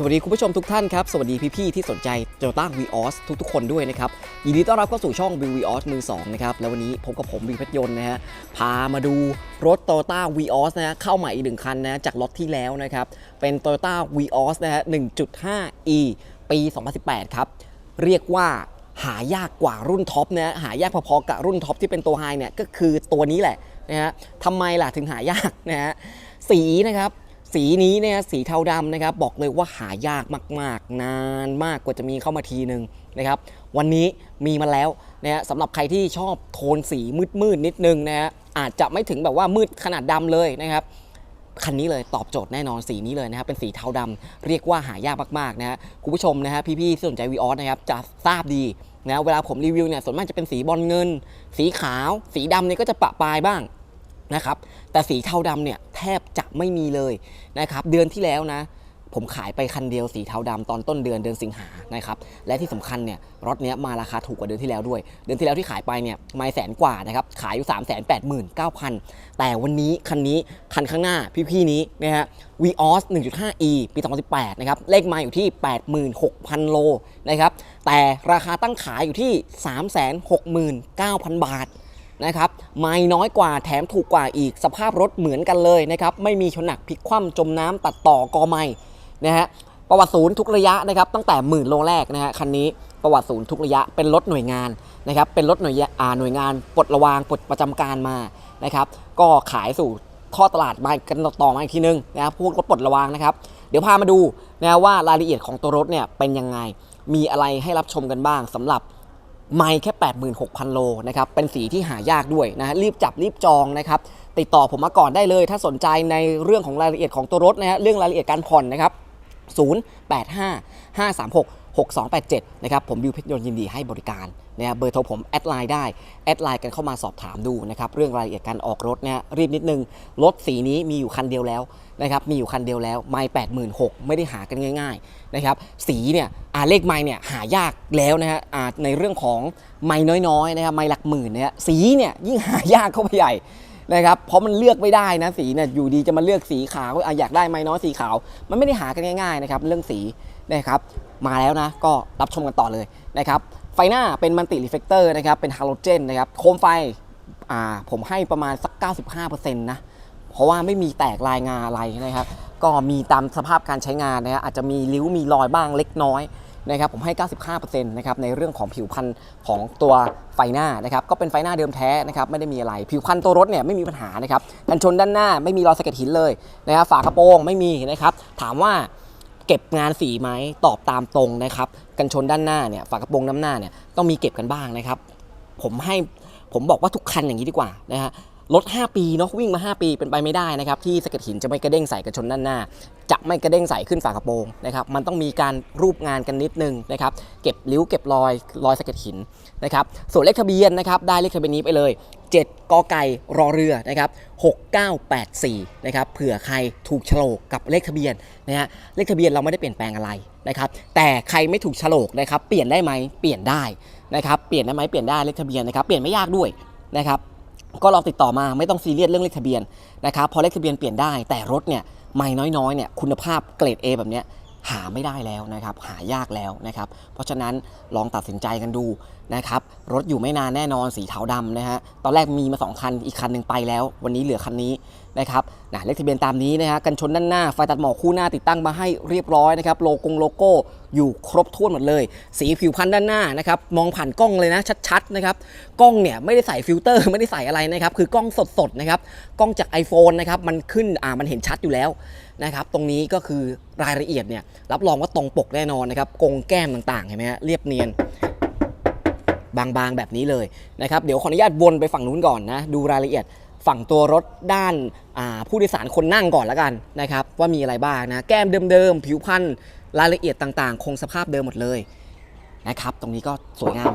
สวัสดีคุณผู้ชมทุกท่านครับ สวัสดีพี่ๆที่สนใจ Toyota v ีออสทุกๆ คนด้วยนะครับยินดีต้อนรับเข้าสู่ช่อง v ีออสมือ2นะครับแล้ววันนี้พบกับผมวีพชรยนต์นะฮะพามาดูรถ Toyota v ีออสนะฮะเข้าใหม่อีกหนึ่งคันนะจากล็อตที่แล้วนะครับ เป็น Toyota v ีออสนะฮะ 1.5e ปี 2018 ครับ เรียกว่าหายากกว่ารุ่นท็อปนะฮะหายากพอๆกับรุ่นท็อปที่เป็นตัวไฮเนี่ยก็คือตัวนี้แหละนะฮะทำไมล่ะถึงหายากนะฮะสีนะครับ สีนี้เนี่ยสีเทาดำนะครับ บอกเลยว่าหายากมาก ๆ นานมากกว่าจะมีเข้ามาทีหนึ่งนะครับ วันนี้มีมาแล้วนะฮะสำหรับใครที่ชอบโทนสีมืด ๆ นิดนึงนะฮะอาจจะไม่ถึงแบบว่ามืดขนาดดำเลยนะครับคันนี้เลยตอบโจทย์แน่นอนสีนี้เลยนะครับเป็นสีเทาดำเรียกว่าหายากมากๆนะฮะคุณผู้ชมนะฮะพี่ๆที่สนใจวีออสนะครับจะทราบดีนะเวลาผมรีวิวเนี่ยส่วนมากจะเป็นสีบอลเงิน สีขาว สีดำเนี่ยก็จะปะปลายบ้าง นะครับแต่สีเทาดำเนี่ยแทบจะไม่มีเลยนะครับเดือนที่แล้วนะผมขายไปคันเดียวสีเทาดำตอนต้นเดือนเดือนสิงหานะครับและที่สำคัญเนี่ยรถเนี้ยมาราคาถูกกว่าเดือนที่แล้วด้วย เดือนที่แล้วที่ขายไปเนี่ยไม่แสนกว่านะครับขายอยู่3 8 9 0 0 0แปดหมื่นเก้าพันแต่วันนี้คันนี้คันข้างหน้าพี่ๆนี้นะฮะ Vios 1.5e ปี2018นะครับเลขมาอยู่ที่ 86,000 โลนะครับแต่ราคาตั้งขายอยู่ที่ 369,000 บาท นะครับไม่น้อยกว่าแถมถูกกว่าอีกสภาพรถเหมือนกันเลยนะครับไม่มีชนหนักพลิกคว่ำจมน้ำตัดต่อกอไม่นะฮะประวัติศูนย์ทุกระยะนะครับตั้งแต่หมื่นโลแรกนะฮะคันนี้ประวัติศูนย์ทุกระยะเป็นรถหน่วยงานนะครับเป็นรถหน่วยอ่าหน่วยงานปลดระวางปลดประจำการมานะครับก็ขายสู่ท่อตลาดมากันต่อมาอีกทีนึงนะครับพวกรถปลดระวางนะครับ เดี๋ยวพามาดูนะว่ารายละเอียดของตัวรถเนี่ยเป็นยังไงมีอะไรให้รับชมกันบ้างสำหรับ ไม่แค่ 86,000 โลนะครับ เป็นสีที่หายากด้วยนะฮะรีบจับรีบจองนะครับ ติดต่อผมมาก่อนได้เลย ถ้าสนใจในเรื่องของรายละเอียดของตัวรถนะฮะเรื่องรายละเอียดการผ่อนนะครับ 085 536 6287 นะครับ ผมบิวเพชรยนต์ยินดีให้บริการ นะเบอร์โทรผมแอดไลน์ได้แอดไลน์กันเข้ามาสอบถามดูนะครับเรื่องรายละเอียดการออกรถนะรีบนิดนึงรถสีนี้มีอยู่คันเดียวแล้วนะครับมีอยู่คันเดียวแล้วไม่แปดหมื่นหกไม่ได้หากันง่ายๆนะครับสีเนี่ยอ่าเลขไม้เนี่ยหายากแล้วนะฮะอ่าในเรื่องของไม้น้อยๆนะครับไม้หลักหมื่นเนี่ยสีเนี่ยยิ่งหายากเข้าไปใหญ่นะครับเพราะมันเลือกไม่ได้นะสีเนี่ยอยู่ดีจะมาเลือกสีขาวออยากได้ไม้น้อยสีขาว มันไม่ได้หากันง่ายๆนะครับเรื่องสีนะครับมาแล้วนะก็รับชมกันต่อเลยนะครับ ไฟหน้าเป็นมัลติรีเฟกเตอร์นะครับ เป็นฮาโลเจนนะครับ โคมไฟอ่าผมให้ประมาณสัก 95%นะ เพราะว่าไม่มีแตกลายงาอะไรนะครับ ก็มีตามสภาพการใช้งานนะฮะอาจจะมีริ้วมีรอยบ้างเล็กน้อยนะครับผมให้ 95%นะครับในเรื่องของผิวพรรณของตัวไฟหน้านะครับก็เป็นไฟหน้าเดิมแท้นะครับไม่ได้มีอะไร ผิวพรรณตัวรถเนี่ยไม่มีปัญหานะครับกันชนด้านหน้าไม่มีรอยสะเก็ดหินเลยนะครับฝากระโปรงไม่มีนะครับถามว่า เก็บงานสีไหมตอบตามตรงนะครับกันชนด้านหน้าเนี่ยฝากระโปรงด้านหน้าเนี่ยต้องมีเก็บกันบ้างนะครับ ผมให้ผมบอกว่าทุกคันอย่างนี้ดีกว่านะฮะรถ 5 ปีเนาะวิ่งมา 5 ปีเป็นไปไม่ได้นะครับที่สะเก็ดหินจะไม่กระเด้งใส่กระชนด้านหน้า จะไม่กระเด้งใส่ขึ้นฝากระโปรงนะครับมันต้องมีการรูปงานกันนิดนึงนะครับเก็บริ้วเก็บรอยรอยสะเก็ดหิน นะครับส่วนเลขทะเบียนนะครับได้เลขทะเบียนนี้ไปเลย 7กไก่รอเรือนะครับ6984นะครับเผื่อใครถูกโฉลกกับเลขทะเบียนนะฮะเลขทะเบียนเราไม่ได้เปลี่ยนแปลงอะไรนะครับแต่ใครไม่ถูกโฉลกนะครับเปลี่ยนได้ไหมเปลี่ยนได้นะครับเปลี่ยนได้ไหมเปลี่ยนได้เลขทะเบียนนะครับเปลี่ยนไม่ยากด้วยนะครับก็ลองติดต่อมาไม่ต้องซีเรียสเรื่องเลขทะเบียนนะครับพอเลขทะเบียนเปลี่ยนได้แต่รถเนี่ยไม่น้อยๆเนี่ยคุณภาพเกรด A แบบเนี้ย หาไม่ได้แล้วนะครับ หายากแล้วนะครับ เพราะฉะนั้นลองตัดสินใจกันดูนะครับ รถอยู่ไม่นานแน่นอนสีเทาดำนะฮะ ตอนแรกมีมา 2 คัน อีกคันหนึ่งไปแล้ว วันนี้เหลือคันนี้ นะครับนะเลขทะเบียนตามนี้นะฮะกันชนด้านหน้าไฟตัดหมอกคู่หน้าติดตั้งมาให้เรียบร้อยนะครับโลกงโลโก้อยู่ครบถ้วนหมดเลย สีผิวพันธุ์ด้านหน้านะครับมองผ่านกล้องเลยนะชัดๆนะครับกล้องเนี่ยไม่ได้ใส่ฟิลเตอร์ไม่ได้ใส่อะไรนะครับคือกล้องสดๆนะครับกล้องจาก iPhone นะครับมันขึ้นอ่ามันเห็นชัดอยู่แล้วนะครับตรงนี้ก็คือรายละเอียดเนี่ยรับรองว่าตรงปกแน่นอนนะครับกงแก้มต่างๆเห็นไหมฮะเรียบเนียนบางๆแบบนี้เลยนะครับเดี๋ยวขออนุญาตวนไปฝั่งนู้นก่อนนะดูรายละเอียด ฝั่งตัวรถด้านาผู้โดยสารคนนั่งก่อนละกันนะครับว่ามีอะไรบ้างนะแก้มเดิมๆ ผิวพรรณรายละเอียดต่างๆ คงสภาพเดิมหมดเลยนะครับตรงนี้ก็สวยงาม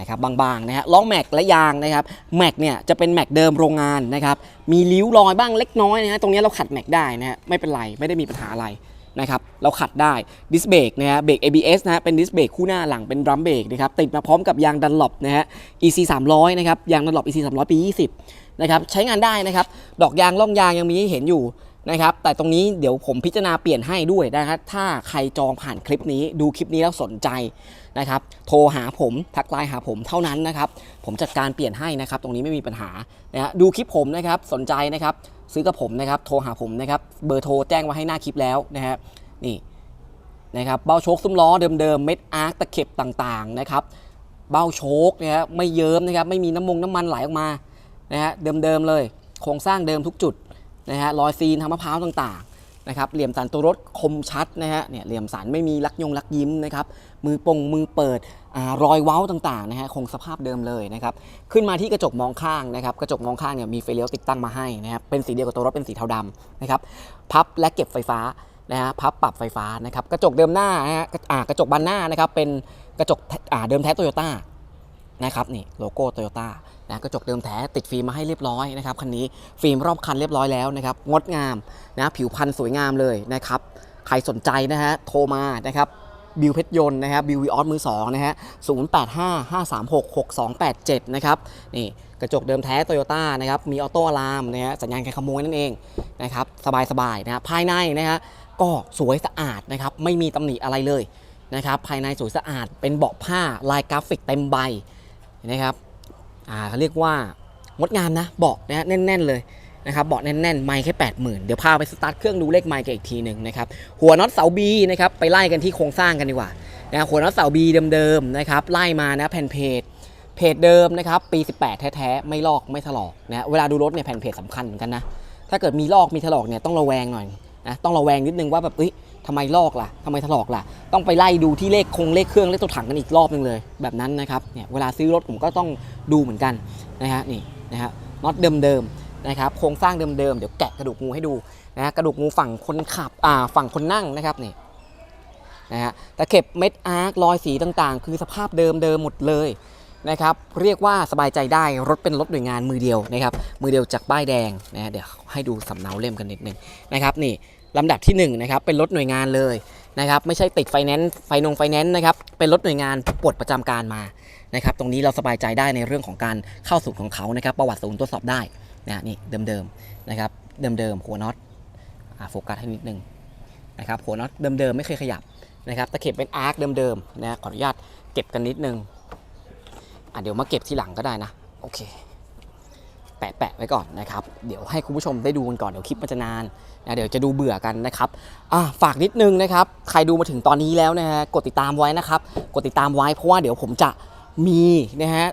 นะครับบางๆนะฮะล้อแม็กและยางนะครับแม็กเนี่ยจะเป็นแม็กเดิมโรงงานนะครับมีริ้วรอยบ้างเล็กน้อยนะฮะตรงนี้เราขัดแม็กได้นะฮะไม่เป็นไรไม่ได้มีปัญหาอะไร นะครับเราขัดได้ดิสเบรกนะฮะเบรก ABS นะฮะเป็นดิสเบรกคู่หน้าหลังเป็นดรัมเบรกนะครับติดมาพร้อมกับยางดันหลบนะฮะ EC 300นะครับยางดันหลบ EC 300ปี 20นะครับใช้งานได้นะครับดอกยางล่องยางยังมีให้เห็นอยู่นะครับแต่ตรงนี้เดี๋ยวผมพิจารณาเปลี่ยนให้ด้วยนะครับถ้าใครจองผ่านคลิปนี้ดูคลิปนี้แล้วสนใจนะครับโทรหาผมทักไลน์หาผมเท่านั้นนะครับผมจัดการเปลี่ยนให้นะครับตรงนี้ไม่มีปัญหานะฮะดูคลิปผมนะครับสนใจนะครับ ซื้อกับผมนะครับ โทรหาผมนะครับ เบอร์โทรแจ้งไว้ให้หน้าคลิปแล้วนะฮะ นี่นะครับ เบ้าโชคซุ้มล้อเดิมๆ เม็ดอาร์คตะเข็บต่างๆนะครับ เบ้าโชคนะฮะไม่เยิ้มนะครับ ไม่มีน้ำมงน้ำมันไหลออกมา นะฮะ เดิมๆเลย โครงสร้างเดิมทุกจุดนะฮะ รอยซีนทำมะพร้าวต่างๆ นะครับเหลี่ยมสันตัวรถคมชัดนะฮะเนี่ยเหลี่ยมสันไม่มีลักยงลักยิ้มนะครับมือปงมือเปิดอรอยเว้าต่างๆนะฮะคงสภาพเดิมเลยนะครับขึ้นมาที่กระจกมองข้างนะครับกระจกมองข้างเนี่ยมีไฟเลี้ยวติดตั้งมาให้นะครับเป็นสีเดียวกับตัวรถเป็นสีเทาดำนะครับพับและเก็บไฟฟ้านะฮะพับปรับไฟฟ้านะครับกระจกเดิมหน้านะฮะกระจกบานหน้านะครับเป็นกระจกเดิมแท้โตโยต้า นะครับนี่โลโก้โตโยต้านะกระจกเดิมแท้ติดฟิล์มมาให้เรียบร้อยนะครับคันนี้ฟิล์มรอบคันเรียบร้อยแล้วนะครับงดงามนะผิวพรรณสวยงามเลยนะครับใครสนใจนะฮะโทรมานะครับบิวเพชรยนต์นะครับบิววีออสมือสองนะฮะ085 536 6287นะครับนี่กระจกเดิมแท้โตโยต้านะครับมีออโต้อะลามนะฮะสัญญาณการขโมยนั่นเองนะครับสบายๆนะฮะภายในนะฮะก็สวยสะอาดนะครับไม่มีตำหนิอะไรเลยนะครับภายในสวยสะอาดเป็นเบาะผ้าลายกราฟิกเต็มใบ นะครับอ่าเขาเรียกว่างดงามนะเบาะนะแน่น ๆ เลยนะครับเบาะแน่นๆไมค์แค่ 80,000 เดี๋ยวพาไปสตาร์ทเครื่องดูเลขไมค์กันอีกทีหนึ่งนะครับหัวน็อตเสาบีนะครับไปไล่กันที่โครงสร้างกันดีกว่านะหัวน็อตเสาบีเดิมๆนะครับไล่มานะแผ่นเพจเพจเดิมนะครับปี 18 แท้ๆไม่ลอกไม่ถลอกนะเวลาดูรถเนี่ยแผ่นเพจสำคัญเหมือนกันนะถ้าเกิดมีลอกมีถลอกเนี่ยต้องระแวงหน่อยนะต้องระแวงนิดนึงว่าแบบเอ้ย ทำไมลอกล่ะทำไมถลอกล่ะ ต้องไปไล่ดูที่เลขคงเลขเครื่องเลขตัวถังกันอีกรอบนึงเลย แบบนั้นนะครับเนี่ยเวลาซื้อรถผมก็ต้องดูเหมือนกันนะฮะนี่นะฮะน็อตเดิมๆนะครับโครงสร้างเดิมๆเดี๋ยวแกะกระดูกงูให้ดูนะฮะกระดูกงูฝั่งคนขับอ่าฝั่งคนนั่งนะครับนี่นะฮะตะเข็บเม็ดอาร์ครอยสีต่างๆ คือสภาพเดิมเดิมหมดเลยนะครับเรียกว่าสบายใจได้รถเป็นรถหน่วยงานมือเดียวนะครับมือเดียวจากป้ายแดงนะฮะเดี๋ยวให้ดูสำเนาเล่มกันนิดนึงนะครับนี่ ลำดับที่1นะครับเป็นรถหน่วยงานเลยนะครับไม่ใช่ติดไฟแนนซ์ไฟนงไฟแนนซ์นะครับเป็นรถหน่วยงานปลดประจำการมานะครับตรงนี้เราสบายใจได้ในเรื่องของการเข้าศูนย์ของเขานะครับประวัติศูนย์ตรวจสอบได้นะนี่เดิมๆนะครับเดิมๆหัวน็อตโฟกัสให้นิดนึงนะครับหัวน็อตเดิมๆไม่เคยขยับนะครับตะเข็บเป็นอาร์คเดิมๆนะขออนุญาตเก็บกันนิดนึงอะเดี๋ยวมาเก็บที่หลังก็ได้นะโอเค แปะแปะไว้ก่อนนะครับ เดี๋ยวให้คุณผู้ชมได้ดูกันก่อน เดี๋ยวคลิปมันจะนานนะเดี๋ยวจะดูเบื่อกันนะครับฝากนิดนึงนะครับ ใครดูมาถึงตอนนี้แล้วนะฮะกดติดตามไว้นะครับ กดติดตามไว้เพราะว่าเดี๋ยวผมจะมีนะฮะ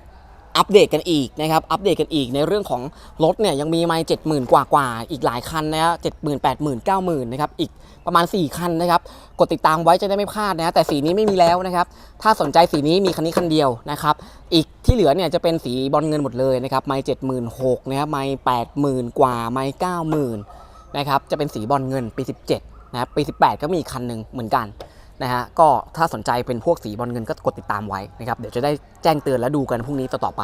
อัปเดตกันอีกนะครับ อัปเดตกันอีกในเรื่องของรถเนี่ยยังมีไม่เจ็ดหมื่นกว่ากว่าอีกหลายคันนะฮะเจ็ดหมื่นแปดหมื่นเก้าหมื่นนะครับ อีกประมาณ 4 คันนะครับ กดติดตามไว้จะได้ไม่พลาดนะ แต่สีนี้ไม่มีแล้วนะครับ ถ้าสนใจสีนี้มีคันนี้คันเดียวนะครับ อีกที่เหลือเนี่ยจะเป็นสีบอลเงินหมดเลยนะครับไม่เจ็ดหมื่นหกนะครับไม่แปดหมื่นกว่าไม่เก้าหมื่นนะครับ จะเป็นสีบอลเงินปี 17นะครับปี 18 ก็มีอีกคันหนึ่งเหมือนกัน นะฮะก็ถ้าสนใจเป็นพวกสีบอลเงินก็กดติดตามไว้นะครับเดี๋ยวจะได้แจ้งเตือนและดูกันพรุ่งนี้ต่อๆไป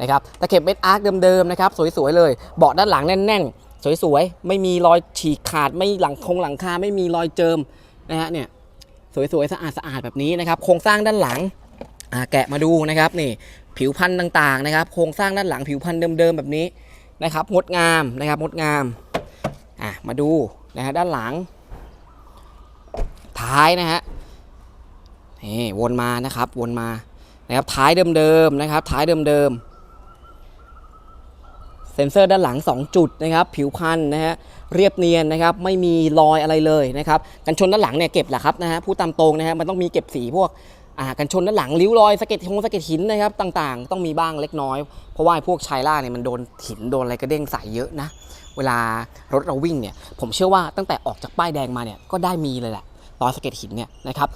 นะครับตะเข็บเม็ดอาร์คเดิมๆนะครับสวยๆเลยเบาะด้านหลังแน่นๆ สวยๆ ไม่มีรอยฉีกขาดไม่หลังคงหลังคาไม่มีรอยเจิมนะฮะเนี่ยสวยๆสะอาดๆแบบนี้นะครับโครงสร้างด้านหลังแกะมาดูนะครับนี่ผิวพันธุ์ต่างๆนะครับโครงสร้างด้านหลังผิวพันธุ์เดิมๆแบบนี้นะครับงดงามนะครับงดงามอะมาดูนะฮะด้านหลังท้ายนะฮะ นี่วนมานะครับวนมานะครับท้ายเดิมๆนะครับท้ายเดิมๆเซ็นเซอร์ด้านหลัง 2 จุดนะครับผิวพันธ์นะฮะเรียบเนียนนะครับไม่มีรอยอะไรเลยนะครับกันชนด้านหลังเนี่ยเก็บแหละครับนะฮะพูดตามตรงนะฮะมันต้องมีเก็บสีพวกอ่ากันชนด้านหลังริ้วรอยสะเก็ดทงสะเก็ดหินนะครับต่างๆ ต้องมีบ้างเล็กน้อย เพราะว่าไอ้พวกชายล่าเนี่ยมันโดนหินโดนอะไรกระเด้งใส่เยอะนะเวลารถเราวิ่งเนี่ยผมเชื่อว่าตั้งแต่ออกจากป้ายแดงมาเนี่ยก็ได้มีเลยแหละ รอยสะเก็ดหินเนี่ยนะครับ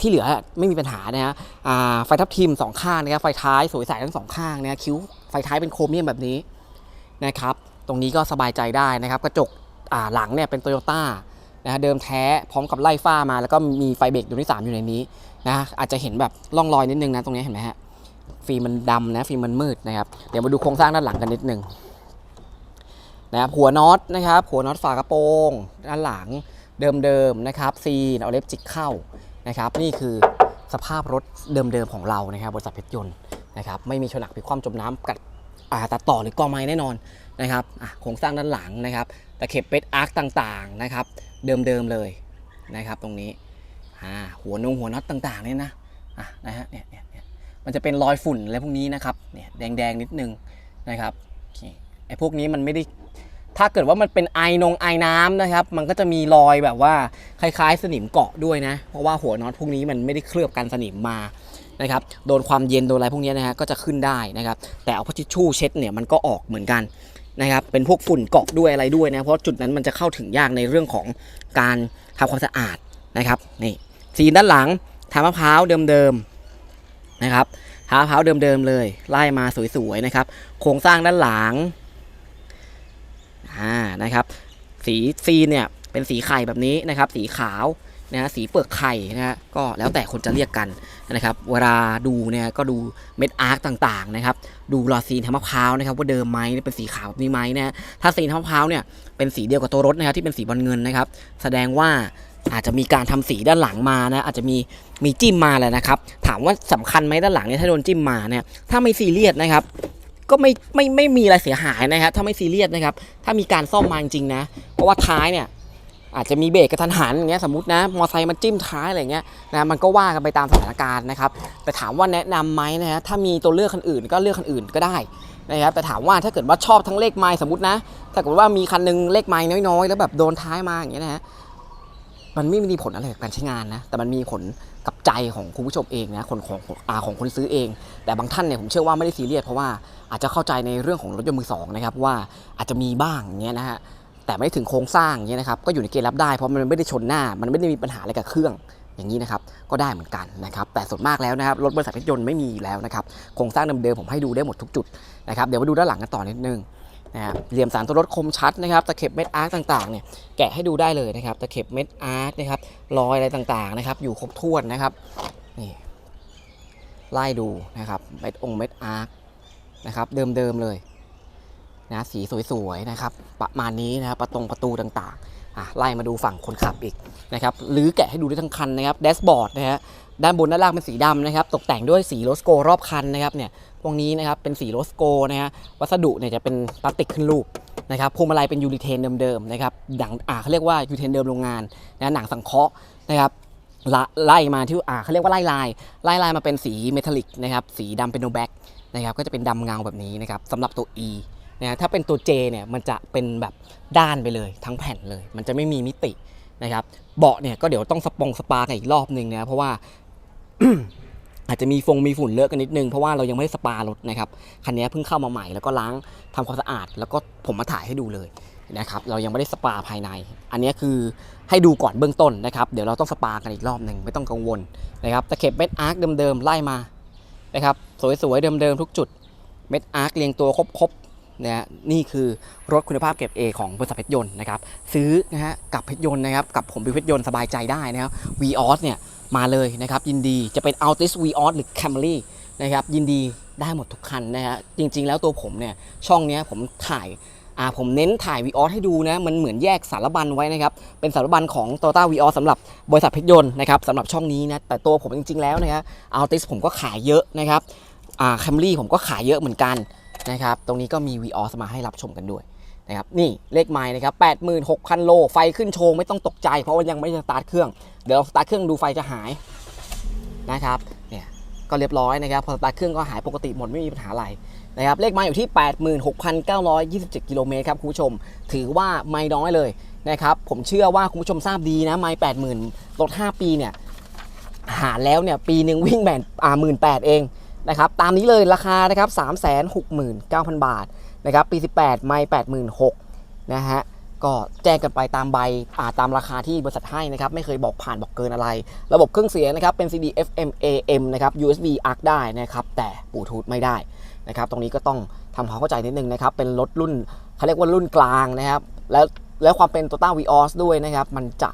ที่เหลือไม่มีปัญหานะฮะอ่าไฟทับทิมสองข้างนะครับไฟท้ายสวยใสทั้งสองข้างนะคิ้วไฟท้ายเป็นโครเมียมแบบนี้นะครับตรงนี้ก็สบายใจได้นะครับกระจกหลังเนี่ยเป็นโตโยต้านะฮะเดิมแท้พร้อมกับไล่ฝ้ามา แล้วก็มีไฟเบรกดวงที่สามอยู่ในนี้นะอาจจะเห็นแบบร่องรอยนิดนึงนะตรงนี้เห็นไหมฮะฟิล์มมันดำนะฟิล์มมันมืดนะครับเดี๋ยวมาดูโครงสร้างด้านหลังกันนิดนึงนะครับหัวน็อตนะครับหัวน็อตฝากระโปรงด้านหลัง เดิมๆนะครับซีนเอาเล็บจิกเข้านะครับนี่คือสภาพรถเดิมๆของเรานะครับบริษัทเพชรยนต์นะครับไม่มีชนักพิความจมน้ำกัดอ่าตัดต่อหรือกอไม้แน่นอนนะครับโครงสร้างด้านหลังนะครับตะเข็บเป็ดอาร์คต่างๆนะครับเดิมๆเลยนะครับตรงนี้อ่าหัวนงหัวน็อตต่างๆเนี่ยนะอะนะฮะเนี่ยเนี่ยเนี่ยมันจะเป็นรอยฝุ่นอะไรพวกนี้นะครับเนี่ยแดงๆนิดนึงนะครับไอ้พวกนี้มันไม่ได้ ถ้าเกิดว่ามันเป็นไอนงไอน้ำนะครับ มันก็จะมีรอยแบบว่าคล้ายๆ สนิมเกาะด้วยนะ เพราะว่าหัวน็อตพวกนี้มันไม่ได้เคลือบกันสนิมมานะครับโดนความเย็นโดนอะไรพวกนี้นะฮะก็จะขึ้นได้นะครับ แต่เอาพัทิชชู่เช็ดเนี่ยมันก็ออกเหมือนกันนะครับ เป็นพวกฝุ่นเกาะด้วยอะไรด้วยนะเพราะจุดนั้นมันจะเข้าถึงยากในเรื่องของการทำความสะอาดนะครับนี่ซีนด้านหลังทางมะพร้าวเดิมๆนะครับทางมะพร้าวเดิมๆเลยไล่มาสวยๆนะครับ โครงสร้างด้านหลัง อ่านะครับ สีซีนเนี่ยเป็นสีไข่แบบนี้นะครับ สีขาวนะสีเปลือกไข่นะฮะก็แล้วแต่คนจะเรียกกันนะครับ เวลาดูเนี่ยก็ดูเม็ดอาร์คต่างๆนะครับ ดูรอซีนทางมะพร้าวนะครับ ว่าเดิมไหมเป็นสีขาวแบบนี้ไหมนะถ้าซีนทางมะพร้าวเนี่ยเป็นสีเดียวกับตัวรถนะครับที่เป็นสีบอลเงินนะครับ แสดงว่าอาจจะมีการทำสีด้านหลังมานะอาจจะมีมีจิ้มมาแหละนะครับ ถามว่าสำคัญไหมด้านหลังเนี่ยถ้าโดนจิ้มมาเนี่ยถ้าไม่ซีเรียสนะครับ ก็ไม่ไม่ไม่มีอะไรเสียหายนะครับถ้าไม่ซีเรียสนะครับ ถ้ามีการซ่อมมาจริงนะ เพราะว่าท้ายเนี่ยอาจจะมีเบรกกระทันหันอย่างเงี้ยสมมตินะมอไซค์มันจิ้มท้ายอะไรเงี้ยนะมันก็ว่ากันไปตามสถานการณ์นะครับแต่ถามว่าแนะนำไหมนะฮะถ้ามีตัวเลือกคันอื่นก็เลือกคันอื่นก็ได้นะครับแต่ถามว่าถ้าเกิดว่าชอบทั้งเลขไม้สมมตินะ ถ้าเกิดว่ามีคันหนึงเลขไม้น้อยๆ แล้วแบบโดนท้ายมาอย่างเงี้ยนะฮะมันไม่มีผลอะไรกับการใช้งานนะแต่มันมีผล กับใจของคุณผู้ชมเองนะคนของอาของคนซื้อเอง แต่บางท่านเนี่ยผมเชื่อว่าไม่ได้ซีเรียสเพราะว่าอาจจะเข้าใจในเรื่องของรถยนต์มือสองนะครับว่าอาจจะมีบ้างเงี้ยนะฮะแต่ไม่ถึงโครงสร้างอย่างเงี้ยนะครับก็อยู่ในเกณฑ์รับได้เพราะมันไม่ได้ชนหน้า มันไม่ได้มีปัญหาอะไรกับเครื่องอย่างนี้นะครับก็ได้เหมือนกันนะครับแต่ส่วนมากแล้วนะครับรถบริษัทรถยนต์ไม่มีอยู่แล้วนะครับโครงสร้างเดิมๆผมให้ดูได้หมดทุกจุดนะครับเดี๋ยวมาดูด้านหลังกันต่อนิดนึง นะฮะเหลี่ยมสารตัวรถคมชัดนะครับตะเข็บเม็ดอาร์ตต่างๆเนี่ยแกะให้ดูได้เลยนะครับตะเข็บเม็ดอาร์ตนะครับรอยอะไรต่างๆนะครับอยู่ครบถ้วนนะครับนี่ไล่ดูนะครับเม็ดองเม็ดอาร์ตนะครับเดิมๆเลยนะสีสวยๆนะครับประมาณนี้นะครับประตงประตูต่างๆอะไล่มาดูฝั่งคนขับอีกนะครับหรือแกะให้ดูได้ทั้งคันนะครับแดชบอร์ดนะฮะ ด้านบนด้านล่างเป็นสีดำนะครับ ตกแต่งด้วยสีโรสโกรอบคันนะครับเนี่ยพวกนี้นะครับเป็นสีโรสโกนะฮะวัสดุเนี่ยจะเป็นพลาสติกขึ้นรูปนะครับพวงมาลัยเป็นยูริเทนเดิมๆนะครับหนังอ่าเขาเรียกว่ายูริเทนเดิมโรงงานนะหนังสังเคราะห์นะครับไล่มาที่อ่าเขาเรียกว่าไล่ลายไล่ลายมาเป็นสีเมทัลลิกนะครับสีดำเป็นโนแบ็กนะครับก็จะเป็นดำเงาแบบนี้นะครับสำหรับตัว E นะถ้าเป็นตัว J เนี่ยมันจะเป็นแบบด้านไปเลย ทั้งแผ่นเลย มันจะไม่มีมิตินะครับเบาะเนี่ยก็เดี๋ยวต้องสปองสปากันอีกรอบหนึ่งนะเพราะว่า อาจจะมีฟงมีฝุ่นเลอะกันนิดนึงเพราะว่าเรายังไม่ได้สปารถนะครับคันนี้เพิ่งเข้ามาใหม่แล้วก็ล้างทำความสะอาด แล้วก็ผมมาถ่ายให้ดูเลยนะครับเรายังไม่ได้สปาภายใน อันนี้คือให้ดูก่อนเบื้องต้นนะครับ เดี๋ยวเราต้องสปากันอีกรอบหนึ่งไม่ต้องกังวลนะครับตะเข็บเม็ดอาร์คเดิมๆไล่มานะครับสวยๆเดิมๆทุกจุดเม็ดอาร์คเรียงตัวครบๆนะนี่คือรถคุณภาพเก็บ A ของบริษัทเพชรยนต์นะครับซื้อนะฮะกับเพชรยนต์นะครับกับผมบิวเพชรยนต์สบายใจได้นะครับ v ีออสเนี่ย มาเลยนะครับยินดีจะเป็น Altis v ีออสหรือ Camry นะครับยินดีได้หมดทุกคันนะฮะจริง ๆ แล้วตัวผมเนี่ยช่องเนี้ยผมถ่ายอ่าผมเน้นถ่าย v ีออสให้ดูนะมันเหมือนแยกสารบัญไว้นะครับเป็นสารบัญของ t o y o t a v ีออสำหรับบริษัทเพชรยนต์นะครับสำหรับช่องนี้นะแต่ตัวผมจริง ๆ แล้วนะครับ Altis ผมก็ขายเยอะนะครับอ่าแคมรี่ผมก็ขายเยอะเหมือนกันนะครับตรงนี้ก็มี v ีออสมาให้รับชมกันด้วย นะครับนี่เลขไม้นะครับ86,000 โล ไฟขึ้นโชว์ไม่ต้องตกใจ เพราะว่ายังไม่ได้สตาร์ทเครื่อง เดี๋ยวสตาร์ทเครื่องดูไฟจะหายนะครับเนี่ยก็เรียบร้อยนะครับพอสตาร์ทเครื่องก็หายปกติหมดไม่มีปัญหาอะไรนะครับเลขไม้อยู่ที่ 86,927 กิโลเมตรครับคุณผู้ชม ถือว่าไม่น้อยเลยนะครับผมเชื่อว่าคุณผู้ชมทราบดีนะไม่80,000รถ5ปีเนี่ยหารแล้วเนี่ยปีหนึ่งวิ่งแบนอ่าหมื่นแปดเองนะครับตามนี้เลยราคานะครับ3 6 9 0 0 0บาท นะครับปี 18 ไม่ 86,000นะฮะก็แจ้งกันไปตามใบอาตามราคาที่บริษัทให้นะครับไม่เคยบอกผ่านบอกเกินอะไร ระบบเครื่องเสียงนะครับเป็น CD FM AM นะครับ USB ARC ได้นะครับแต่บลูทูธไม่ได้นะครับตรงนี้ก็ต้องทำความเข้าใจนิดนึงนะครับเป็นรถรุ่นเขาเรียกว่ารุ่นกลางนะครับแล้วแล้วความเป็น Toyota Vios ด้วยนะครับมันจะ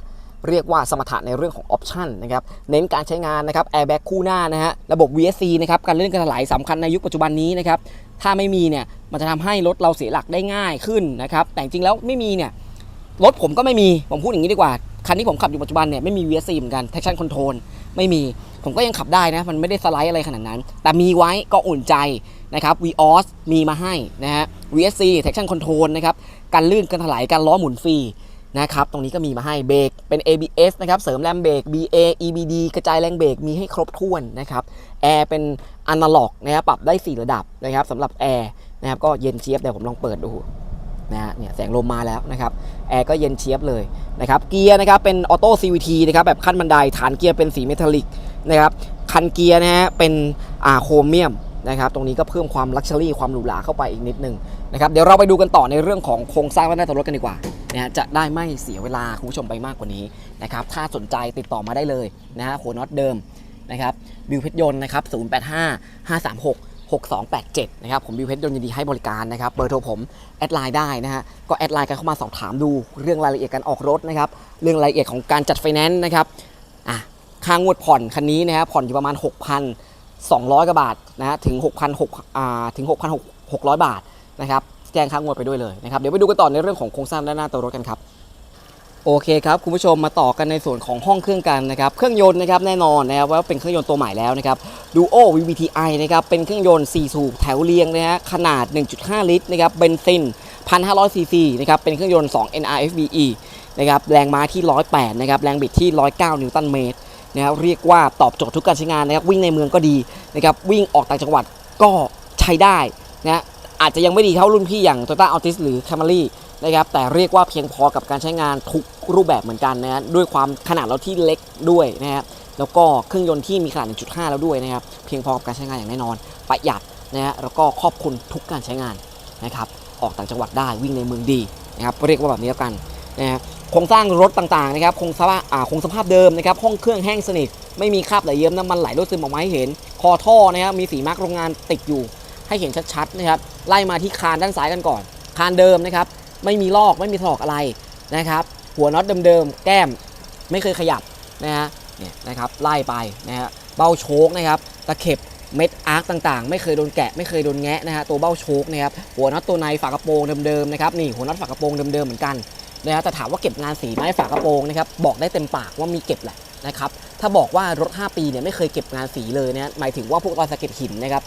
เรียกว่าสมรรถะในเรื่องของออปชันนะครับเน้นการใช้งานนะครับแอร์แบ็กคู่หน้านะฮะระบบ VSC นะครับการเลื่อนการถลายสำคัญในยุคปัจจุบันนี้นะครับถ้าไม่มีเนี่ยมันจะทำให้รถเราเสียหลักได้ง่ายขึ้นนะครับแต่จริงๆแล้วไม่มีเนี่ยรถผมก็ไม่มีผมพูดอย่างนี้ดีกว่าคันที่ผมขับอยู่ปัจจุบันเนี่ยไม่มี VSC เหมือนกัน traction control ไม่มีผมก็ยังขับได้นะ มันไม่ได้สไลด์อะไรขนาดนั้น แต่มีไว้ก็อุ่นใจนะครับ VOS มีมาให้นะฮะ VSC traction control นะครับกันลื่นกันถลายกันล้อหมุนฟรี นะครับ ตรงนี้ก็มีมาให้เบรกเป็น ABS นะครับ เสริมแรมเบรก BA EBD กระจายแรงเบรกมีให้ครบถ้วนนะครับ แอร์เป็นอนาล็อกนะครับ ปรับได้ 4 ระดับนะครับสำหรับแอร์นะครับ ก็เย็นเชียบเดี๋ยวผมลองเปิดดูนะฮะเนี่ยแสงลมมาแล้วนะครับ แอร์ก็เย็นเชียบเลยนะครับ เกียร์นะครับเป็นออโต้ CVT นะครับ แบบขั้นบันได ฐานเกียร์เป็นสีเมทัลลิกนะครับ คันเกียร์นะฮะเป็นอ่าโครเมียม นะครับตรงนี้ก็เพิ่มความลักชัวรี่ความหรูหราเข้าไปอีกนิดนึงนะครับเดี๋ยวเราไปดูกันต่อในเรื่องของโครงสร้างและหน้าตัวรถกันดีกว่านะฮะจะได้ไม่เสียเวลาคุณผู้ชมไปมากกว่านี้นะครับถ้าสนใจติดต่อมาได้เลยนะฮะหัวน็อตเดิมนะครับบิวเพชรยนต์นะครับ085 536 6287 นะครับ ผมบิวเพชรยนยินดีให้บริการนะครับ เบอร์โทรผม แอดไลน์ได้นะฮะ ก็แอดไลน์กันเข้ามาสอบถามดูเรื่องรายละเอียดการออกรถนะครับ เรื่องรายละเอียดของการจัดไฟแนนซ์นะครับ อะ ค่างวดผ่อนคันนี้นะครับผ่อนอยู่ประมาณ 200กว่าบาทนะฮะถึง6,600อ่าถึง6,600 บาทนะครับแจ้งค่างวดไปด้วยเลยนะครับเดี๋ยวไปดูกันต่อในเรื่องของโครงสร้างด้านหน้าตัวรถกันครับโอเคครับคุณผู้ชมมาต่อกันในส่วนของห้องเครื่องกันนะครับเครื่องยนต์นะครับแน่นอนนะครับว่าเป็นเครื่องยนต์ตัวใหม่แล้วนะครับ Duo VVTi นะครับเป็นเครื่องยนต์4สูบแถวเรียงนะฮะขนาด 1.5 ลิตรนะครับเบนซิน 1,500 ซีซีนะครับเป็นเครื่องยนต์ 2 NRFVE นะครับแรงม้าที่ 108 นะครับแรงบิดที่ 109 นิวตันเมตร นะครับเรียกว่าตอบโจทย์ทุกการใช้งานนะครับวิ่งในเมืองก็ดีนะครับวิ่งออกต่างจังหวัดก็ใช้ได้นะอาจจะยังไม่ดีเท่ารุ่นพี่อย่าง Toyota Altis หรือ Camry นะครับแต่เรียกว่าเพียงพอกับการใช้งานทุกรูปแบบเหมือนกันนะฮะด้วยความขนาดเรถที่เล็กด้วยนะฮะแล้วก็เครื่องยนต์ที่มีขนาด 1.5 แล้วด้วยนะครับเพียงพอกับการใช้งานอย่างแน่นอน ประหยัดนะฮะแล้วก็ครอบคลุมทุกการใช้งานนะครับออกต่างจังหวัดได้วิ่งในเมืองดีนะครับเรียกว่าแบบนี้แล้วกันนะฮะ โครงสร้างรถต่างๆนะครับคงสภาพคงสภาพเดิมนะครับห้องเครื่องแห้งสนิท ไม่มีคราบไหลเยิ้มน้ำมันไหลรั่วซึมออกมาให้เห็น คอท่อนะครับมีสีมาร์กโรงงานติดอยู่ ให้เห็นชัดๆนะครับไล่มาที่คานด้านซ้ายกันก่อน คานเดิมนะครับไม่มีลอกไม่มีถลอกอะไรนะครับหัวน็อตเดิมๆแก้มไม่เคยขยับนะฮะเนี่ยนะครับไล่ไปนะฮะเบ้าโชคนะครับตะเข็บเม็ดอาร์คต่างๆ ไม่เคยโดนแกะไม่เคยโดนแงะนะฮะตัวเบ้าโชคนะครับหัวน็อตตัวในฝากระโปรงเดิมๆนะครับนี่หัวน็อตฝากระโปรงเดิมๆเหมือนกัน นะฮะแต่ถามว่าเก็บงานสีไหมฝากระโปรงนะครับบอกได้เต็มปากว่ามีเก็บแหละนะครับถ้าบอกว่ารถ 5 ปีเนี่ยไม่เคยเก็บงานสีเลยนะหมายถึงว่าพวกรอยสะเก็ดหินนะครับ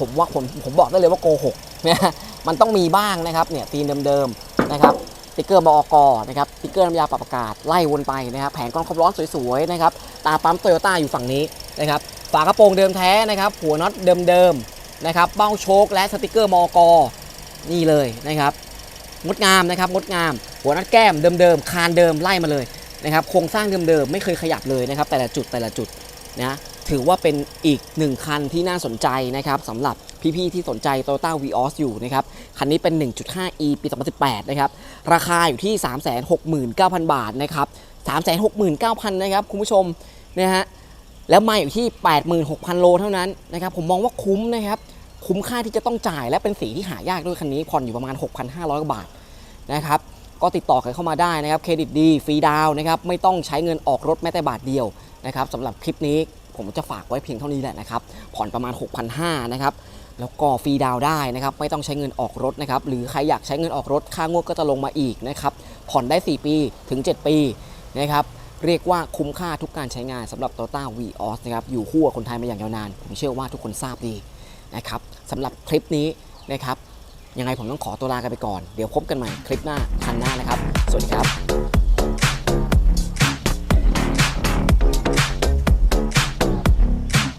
ผมว่าผมผมบอกได้เลยว่าโกหกนะฮะมันต้องมีบ้างนะครับเนี่ยตีนเดิมๆนะครับติ๊กเกอร์บออนะครับติ๊กเกอร์น้ำยาปรับอากาศไล่วนไปนะครับแผงกล้องความร้อนสวยๆนะครับตาปั๊มโตโยต้าอยู่ฝั่งนี้นะครับฝากระโปรงเดิมแท้นะครับหัวน็อตเดิมๆนะครับเบ้าโชคและสติ๊กเกอร์มอกนี่เลยนะครับงดงามนะครับงดงาม หัวน็อตแก้มเดิมๆคานเดิมไล่มาเลยนะครับโครงสร้างเดิมๆไม่เคยขยับเลยนะครับแต่ละจุดแต่ละจุดนะถือว่าเป็นอีกหนึ่งคันที่น่าสนใจนะครับสำหรับพี่ๆที่สนใจ Toyota Vios อยู่นะครับคันนี้เป็น 1.5e ปี 2018 นะครับราคาอยู่ที่ 369,000 บาทนะครับ369,000 นะครับคุณผู้ชมนะฮะแล้วมาอยู่ที่ 86,000 โลเท่านั้นนะครับผมมองว่าคุ้มนะครับคุ้มค่าที่จะต้องจ่ายและเป็นสีที่หายากด้วยคันนี้ผ่อนอยู่ประมาณ 6,500กว่าบาทนะครับ ก็ติดต่อกันเข้ามาได้นะครับ เครดิตดีฟรีดาวนะครับ ไม่ต้องใช้เงินออกรถแม้แต่บาทเดียวนะครับสำหรับคลิปนี้ผมจะฝากไว้เพียงเท่านี้แหละนะครับ ผ่อนประมาณ 6,500นะครับ แล้วก็ฟรีดาวได้นะครับ ไม่ต้องใช้เงินออกรถนะครับ หรือใครอยากใช้เงินออกรถ ค่างวดก็จะลงมาอีกนะครับ ผ่อนได้ 4 ปีถึง 7 ปีนะครับ เรียกว่าคุ้มค่าทุกการใช้งานสำหรับ Toyota Vios นะครับ อยู่คู่กับคนไทยมาอย่างยาวนาน ผมเชื่อว่าทุกคนทราบดีนะครับสำหรับคลิปนี้นะครับ ยังไงผมต้องขอตัวลากันไปก่อน เดี๋ยวพบกันใหม่คลิปหน้าคันหน้านะครับ สวัสดีครับ